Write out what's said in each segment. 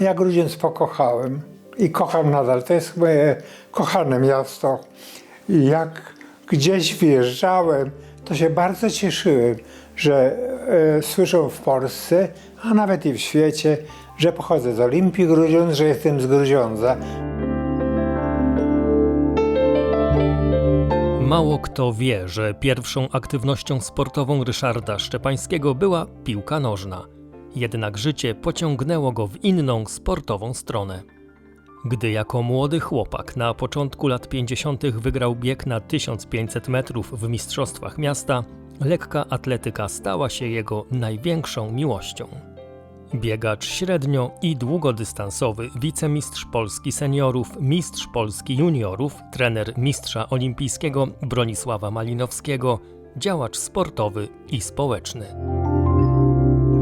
Ja Grudziądz pokochałem i kocham nadal. To jest moje kochane miasto. I jak gdzieś wyjeżdżałem, to się bardzo cieszyłem, że e, słyszą w Polsce, a nawet i w świecie, że pochodzę z Olimpii Grudziądz, że jestem z Grudziądza. Mało kto wie, że pierwszą aktywnością sportową Ryszarda Szczepańskiego była piłka nożna. Jednak życie pociągnęło go w inną sportową stronę. Gdy jako młody chłopak na początku lat 50. wygrał bieg na 1500 metrów w Mistrzostwach Miasta, lekka atletyka stała się jego największą miłością. Biegacz średnio i długodystansowy, wicemistrz Polski seniorów, mistrz Polski juniorów, trener mistrza olimpijskiego Bronisława Malinowskiego, działacz sportowy i społeczny.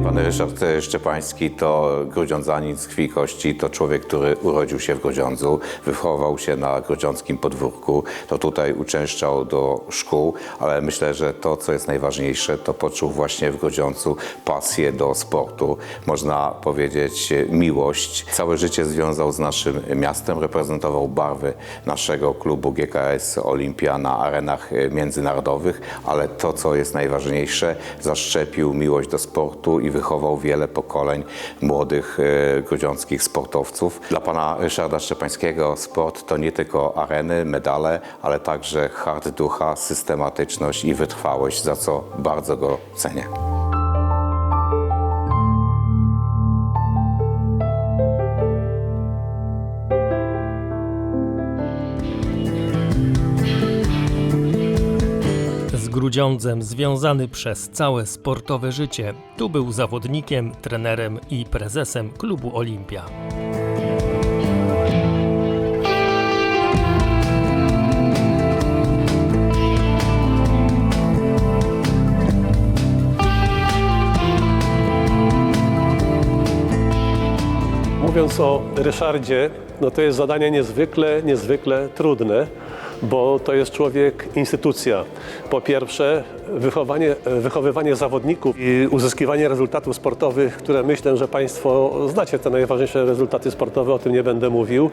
Pan Ryszard Szczepański to grudziądzanin z krwi kości, to człowiek, który urodził się w Grudziądzu, wychował się na grudziąckim podwórku, to tutaj uczęszczał do szkół, ale myślę, że to, co jest najważniejsze, to poczuł właśnie w Grudziądzu pasję do sportu, można powiedzieć miłość. Całe życie związał z naszym miastem, reprezentował barwy naszego klubu GKS Olimpia na arenach międzynarodowych, ale to, co jest najważniejsze, zaszczepił miłość do sportu i wychował wiele pokoleń młodych e, grudziąckich sportowców. Dla pana Ryszarda Szczepańskiego sport to nie tylko areny, medale, ale także hart ducha, systematyczność i wytrwałość, za co bardzo go cenię. Grudziądzem związany przez całe sportowe życie, tu był zawodnikiem, trenerem i prezesem klubu Olimpia. Mówiąc o Ryszardzie, no to jest zadanie niezwykle, niezwykle trudne, bo to jest człowiek instytucja. Po pierwsze, wychowanie, wychowywanie zawodników i uzyskiwanie rezultatów sportowych, które myślę, że Państwo znacie te najważniejsze rezultaty sportowe, o tym nie będę mówił.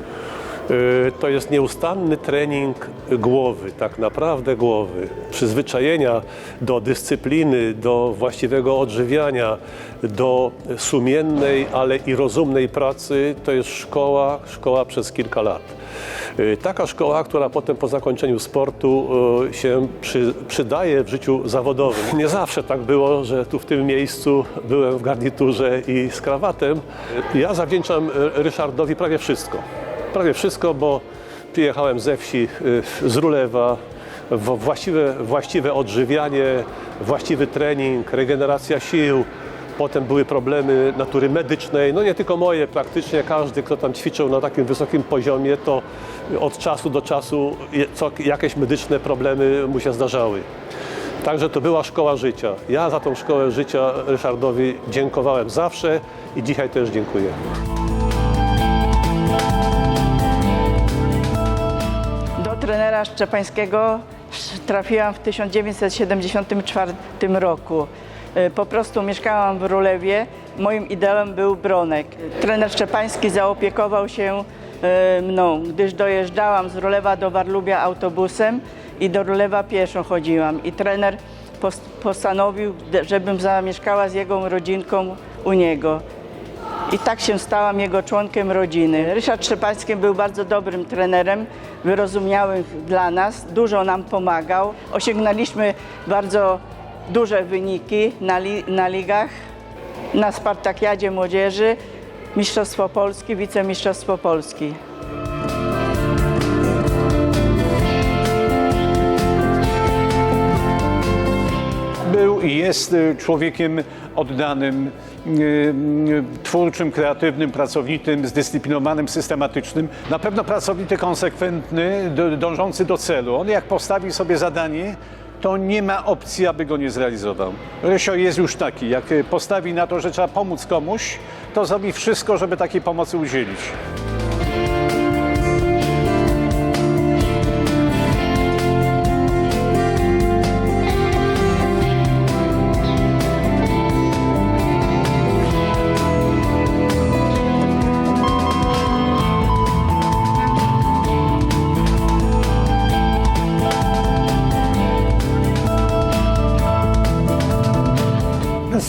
Yy, To jest nieustanny trening głowy, tak naprawdę głowy, przyzwyczajenia do dyscypliny, do właściwego odżywiania, do sumiennej, ale i rozumnej pracy. To jest szkoła, szkoła przez kilka lat. Yy, Taka szkoła, która potem po zakończeniu sportu yy, się przy, przydaje w życiu zawodowym. Nie zawsze tak było, że tu w tym miejscu byłem w garniturze i z krawatem. Ja zawdzięczam Ryszardowi prawie wszystko. Prawie wszystko, bo przyjechałem ze wsi, y, z Rulewa, właściwe, właściwe odżywianie, właściwy trening, regeneracja sił. Potem były problemy natury medycznej, no nie tylko moje, praktycznie każdy, kto tam ćwiczył na takim wysokim poziomie, to od czasu do czasu co, jakieś medyczne problemy mu się zdarzały. Także to była szkoła życia. Ja za tą szkołę życia Ryszardowi dziękowałem zawsze i dzisiaj też dziękuję. Trenera Szczepańskiego trafiłam w 1974 roku. E, Po prostu mieszkałam w Rulewie. Moim ideałem był Bronek. Trener Szczepański zaopiekował się e, mną, gdyż dojeżdżałam z Rulewa do Warlubia autobusem i do Rulewa pieszo chodziłam. I trener pos- postanowił, żebym zamieszkała z jego rodzinką u niego. I tak się stałam jego członkiem rodziny. Ryszard Szczepański był bardzo dobrym trenerem, wyrozumiałym dla nas, dużo nam pomagał. Osiągnęliśmy bardzo duże wyniki na, li, na ligach, na Spartakiadzie Młodzieży, Mistrzostwo Polski, Wicemistrzostwo Polski. Był jest y, człowiekiem oddanym, y, y, twórczym, kreatywnym, pracowitym, zdyscyplinowanym, systematycznym. Na pewno pracowity, konsekwentny, dążący do celu. On jak postawi sobie zadanie, to nie ma opcji, aby go nie zrealizował. Rysio jest już taki, jak postawi na to, że trzeba pomóc komuś, to zrobi wszystko, żeby takiej pomocy udzielić.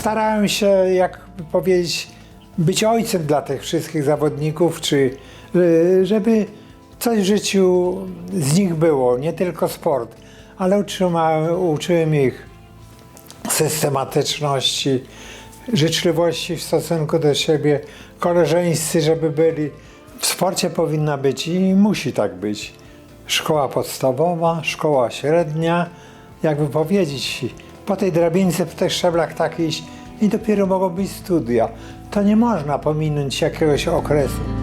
Starałem się, jak powiedzieć, być ojcem dla tych wszystkich zawodników, czy y, żeby coś w życiu z nich było, nie tylko sport, ale utrzyma, uczyłem ich systematyczności, życzliwości w stosunku do siebie, koleżeńscy, żeby byli. W sporcie powinna być i musi tak być. Szkoła podstawowa, szkoła średnia, jakby powiedzieć, po tej drabince, w tych szczeblach tak iść i dopiero mogą być studia. To nie można pominąć jakiegoś okresu.